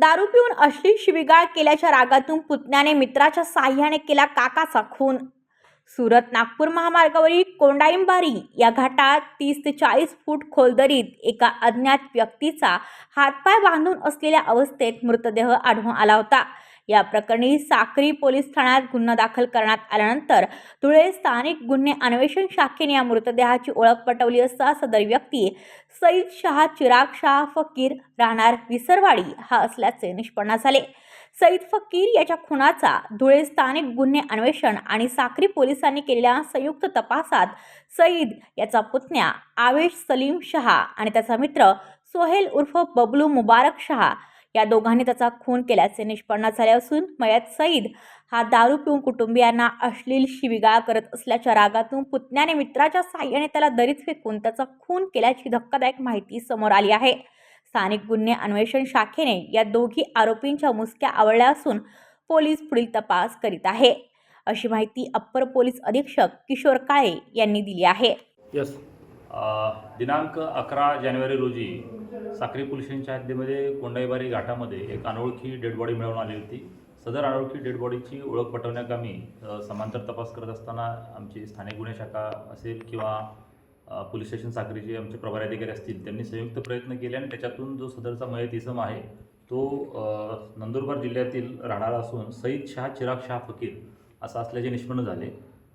दारू पिऊन अश्लील शिविगाळ केल्याच्या रागातून पुतण्याने मित्राच्या साह्याने केला काकाचा खून. सुरत नागपूर महामार्गावरील कोंडाईंबारी या घाटात तीस ते चाळीस फूट खोलदरीत एका अज्ञात व्यक्तीचा हातपाय बांधून असलेल्या अवस्थेत मृतदेह आढळून आला होता. या प्रकरणी साक्री पोलीस ठाण्यात गुन्हा दाखल करण्यात आल्यानंतर धुळे स्थानिक गुन्हे अन्वेषण शाखेने या मृतदेहाची ओळख पटवली असता सदर व्यक्ती सईद शहा चिराग शाह फकीर राहणार विसरवाडी हा असल्याचे निष्पन्न झाले. सईद फकीर याच्या खुनाचा धुळे स्थानिक गुन्हे अन्वेषण आणि साक्री पोलिसांनी केलेल्या संयुक्त तपासात सईद याचा पुतण्या आवेश सलीम शहा आणि त्याचा मित्र सोहेल उर्फ बबलू मुबारक शहा या दोघांनी त्याचा खून केल्याचे निष्पन्न झाले असून मयत सईद हा दारू पिऊन कुटुंबियांना अश्लील शिविगाळ करत असल्याच्या रागातून पुतण्याने मित्राच्या साह्याने त्याला दरीत फेकून त्याचा खून केल्याची धक्कादायक माहिती समोर आली आहे. स्थानिक गुन्हे अन्वेषण शाखेने या दोघी आरोपींच्या मुसक्या आवळल्या असून पोलीस पुढील तपास करीत आहे. अशी माहिती अप्पर पोलीस अधीक्षक किशोर काळे यांनी दिली आहे. Yes. दिनांक अकरा जानेवारी रोजी साक्री पोलिसांच्या हद्दीमध्ये कोंडाईबारी घाटामध्ये एक अनोळखी डेड बॉडी मिळवून आली होती. सदर अनोळखी डेड बॉडीची ओळख पटवण्याकामी समांतर तपास करत असताना आमची स्थानिक गुन्हे शाखा असेल किंवा पोलीस स्टेशन साक्रीचे आमचे प्रभारी अधिकारी असतील त्यांनी संयुक्त प्रयत्न केले आणि त्याच्यातून जो सदरचा मयत इसम आहे तो नंदुरबार जिल्ह्यातील राहणारा असून सईद शाह चिराग शाह फकीर असा असल्याचे निष्पन्न झाले.